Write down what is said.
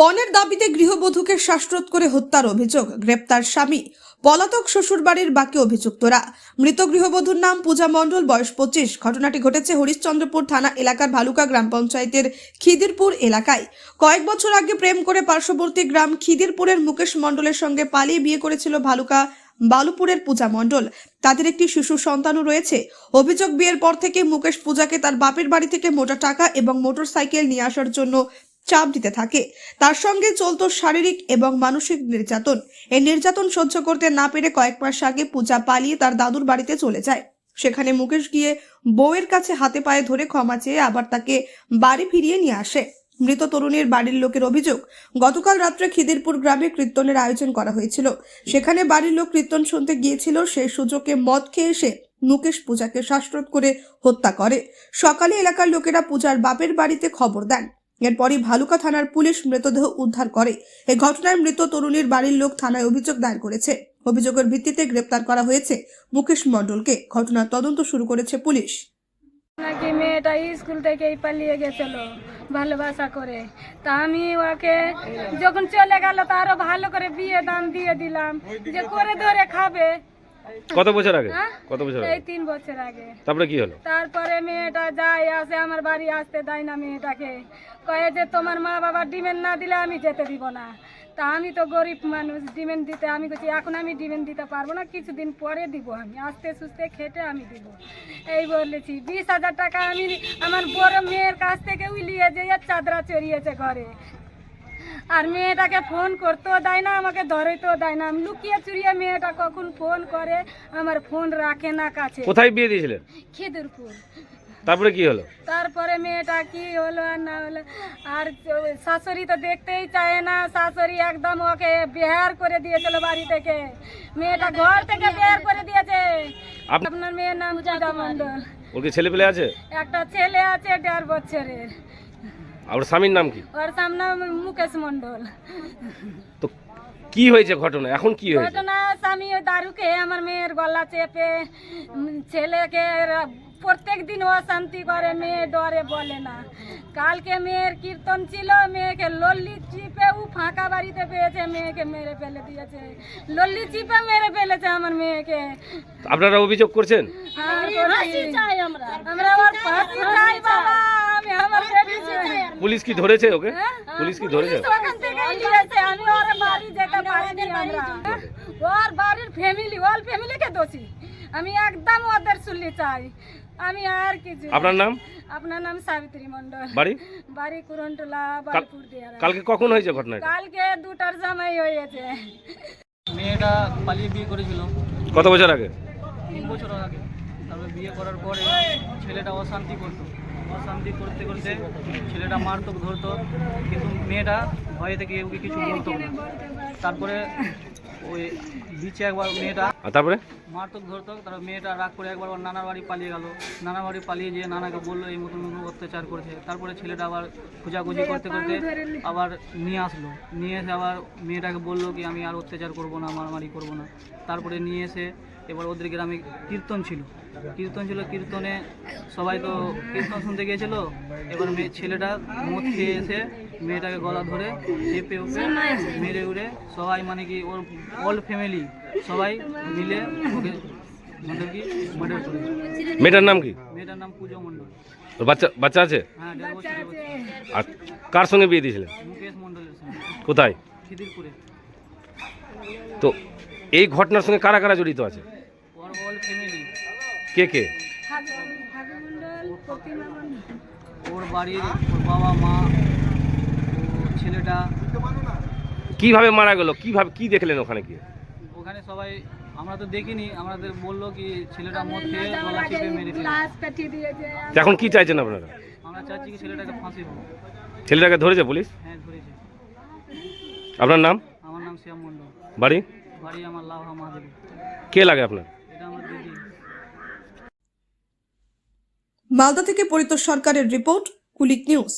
পণের দাবিতে গৃহবধূকে শ্বাসরোধ করে হত্যার অভিযোগ গ্রেপ্তার স্বামী, পলাতক শ্বশুরবাড়ির বাকি অভিযুক্তরা। মৃত গৃহবধূর নাম পূজা মণ্ডল, বয়স পঁচিশ। ঘটনাটি ঘটেছে হরিশ্চন্দ্রপুর থানা এলাকার ভালুকা গ্রাম পঞ্চায়েতের খিদিরপুর এলাকায়। কয়েক বছর আগে প্রেম করে পার্শ্ববর্তী গ্রাম খিদিরপুরের মুকেশ মণ্ডলের সঙ্গে পালিয়ে বিয়ে করেছিল ভালুকা বালুপুরের পূজা মণ্ডল। তাদের একটি শিশু সন্তানও রয়েছে। অভিযোগ বিয়ের পর থেকে মুকেশ পূজাকে তার বাপের বাড়ি থেকে মোটা টাকা এবং মোটরসাইকেল নিয়ে আসার জন্য চাপ দিতে থাকে। তার সঙ্গে চলতো শারীরিক এবং মানসিক নির্যাতন। এই নির্যাতন সহ্য করতে না পেরে কয়েক মাস আগে পূজা পালিয়ে তার দাদুর বাড়িতে চলে যায়। সেখানে মুকেশ গিয়ে বউয়ের কাছে হাতে পায়ে ধরে ক্ষমা চেয়ে আবার তাকে বাড়ি ফিরিয়ে নিয়ে আসে। মৃত তরুণীর বাড়ির লোকের অভিযোগ, গতকাল রাত্রে খিদিরপুর গ্রামে কীর্তনের আয়োজন করা হয়েছিল। সেখানে বাড়ির লোক কীর্তন শুনতে গিয়েছিল, সেই সুযোগে মদ খেয়ে এসে মুকেশ পূজাকে শ্বাসরোধ করে হত্যা করে। সকালে এলাকার লোকেরা পূজার বাপের বাড়িতে খবর দেন। এরপরই ভালুকা থানার পুলিশ মৃতদেহ উদ্ধার করে। এই ঘটনায় মৃত তরুণীর বাড়ির লোক থানায় অভিযোগ দায়ের করেছে। অভিযোগের ভিত্তিতে গ্রেপ্তার করা হয়েছে মুকেশ মণ্ডলকে। ঘটনার তদন্ত শুরু করেছে পুলিশ। নাকি মেয়েটা স্কুল থেকেই পালিয়ে গেছিল ভালোবাসা করে। তা আমি ওকে যখন চলে গেল তা ভালো করে বিয়ে দাম দিয়ে দিলাম যে করে ধরে খাবে। কত বছর আগে? হ্যাঁ? কত বছর এই তিন বছর আগে। তারপরে কি হলো? তারপরে মেয়েটা যায় আসে আমার বাড়ি আসতে দেয় না মেয়েটাকে। কয়ে যে তোমার মা বাবা ডিমেন্ট না দিলে আমি যেতে দিব না। তা আমি তো গরিব মানুষ ডিমেন্ট দিতে আমি বলছি এখন আমি ডিমেন্ট দিতে পারব না কিছুদিন পরে দিব আমি। আস্তে সুস্তে খেটে আমি দিব। এই বলেছি বিশ হাজার টাকা আমি আমার বড় মেয়ের কাছ থেকে উলিয়ে যে চাদরা চড়িয়েছে ঘরে। আর মেয়েটাকে ফোন করতেও দেয় না আমাকে ধরেতেও দেয় না। আমি লুকিয়ে চুরিয়ে মেয়েটা কখন ফোন করে আমার ফোন রাখে না কাছে। কোথায় বিয়ে দিয়েছিলেন? খিদিরপুর। তারপরে কি হলো? তারপরে মেয়েটা কি হলো আর না হলো? আর শাশুড়ি তো দেখতেই চায় না শাশুড়ি একদম ওকে বেহার করে দিয়েছিল বাড়ি থেকে। মেয়েটা ঘর থেকে বের করে দিয়েছে। আপনার মেয়ের নাম পূজা মণ্ডল। ওর কি ছেলে পেলে আছে? একটা ছেলে আছে দেড় বছরের। আর স্বামীর নাম কি? ওর সামনে মুকেশ মন্ডল তো কি হয়েছে ঘটনা? এখন কি হয়েছে? ঘটনা স্বামী ওই দারু খেয়ে আমার মেয়ের গলা চেপে ছেলেকে প্রত্যেক দিন অশান্তি করে মেয়ে ডরে বলে না। কালকে মেয়ের কীর্তন ছিল মেয়েকে লল্লি চিপে ও ফাঁকা বাড়িতে পেয়েছে মেয়েকে মেরে ফেলে দিয়েছে। লল্লি চিপে মেরে ফেলেছে আমার মেয়েকে। আপনারা অভিযোগ করছেন? আমরা ওর ফাঁসি চাই বাবা আমি আমার বেটি চাই। পুলিশ কি ধরেছে ওকে? হ্যাঁ? পুলিশ কি ধরেছে? ওর বাড়ির ফ্যামিলি ওর ফ্যামিলিকে দোষী? আমি একদম ওদের শুনলে চাই। আমি আর কিছু আপনার নাম? আপনার নাম সাবিত্রী মন্ডল বাড়ি? বাড়ি কুরন্টলা বালপুর দিয়ারা। কালকে কখন হয়েছে ঘটনাটা? কালকে দুটার সময় হয়েছে। মেয়েটা পালিয়ে বিয়ে করেছিল। কত বছর আগে? তিন বছর আগে। তারপরে বিয়ে করার পরে ছেলেটা অশান্তি করতো। অশান্তি করতে করতে ছেলেটা মারতো ধরতো কিন্তু মেয়েটা ভয়ে থেকে ওকে কিছু বলতো না। তারপরে ওই বিচে একবার মেয়েটা। তারপরে? মারতক ধরতো তারপর মেয়েটা রাগ করে একবার ওর নানার বাড়ি পালিয়ে গেল। নানার বাড়ি পালিয়ে যেয়ে নানাকে বলল এই মতন মতন অত্যাচার করেছে। তারপরে ছেলেটা আবার খোঁজাখুঁজি করতে করতে আবার নিয়ে আসলো। নিয়ে এসে আবার মেয়েটাকে বলল কি আমি আর অত্যাচার করব না মারামারি করব না। তারপরে নিয়ে এসে এবার ওদের গ্রামে কীর্তন ছিল। কীর্তন ছিল কীর্তনে সবাই তো কীর্তন শুনতে গিয়েছিল। এবার মেয়ে ছেলেটা মদ খেয়ে এসে মেয়েটাকে গলা ধরে চেপে উপে মেরে উড়ে সবাই মানে কি ওর অল ফ্যামিলি সবাই মিলে ওকে মানে কি মার্ডার করেছে। মেয়েটার নাম কি? মেয়েটার নাম পূজা মণ্ডল। ওর বাচ্চা বাচ্চা আছে? হ্যাঁ দেড় বছরের বাচ্চা। আর কার সঙ্গে বিয়ে দিয়েছিলেন? মুকেশ মণ্ডলের সঙ্গে। কোথায়? খিদিরপুরে। তো এই ঘটনার সঙ্গে কারা কারা জড়িত আছে? কে কে? হাগু হাগু মণ্ডল প্রতিমা মণ্ডল ওর বাড়ির ওর বাবা মা ছেলেটা। কীভাবে মারা গেল? কীভাবে কি দেখলেন ওখানে গিয়ে? ওখানে সবাই আমরা তো দেখিনি আমাদের বলল কি ছেলেটা মদ খেয়ে গলা এখন কি চাইছেন আপনারা? আমরা চাচ্ছি কি ছেলেটাকে ফাঁসি হোক ছেলেটাকে ধরেছে পুলিশ? হ্যাঁ ধরেছে। আপনার নাম? আমার নাম শ্যাম মণ্ডল। বাড়ি? বাড়ি আমার লাভা মহাদেব কে লাগে আপনার? এটা আমার দিদি। মালদা থেকে পরিতোষ সরকারের রিপোর্ট কুলিক নিউজ।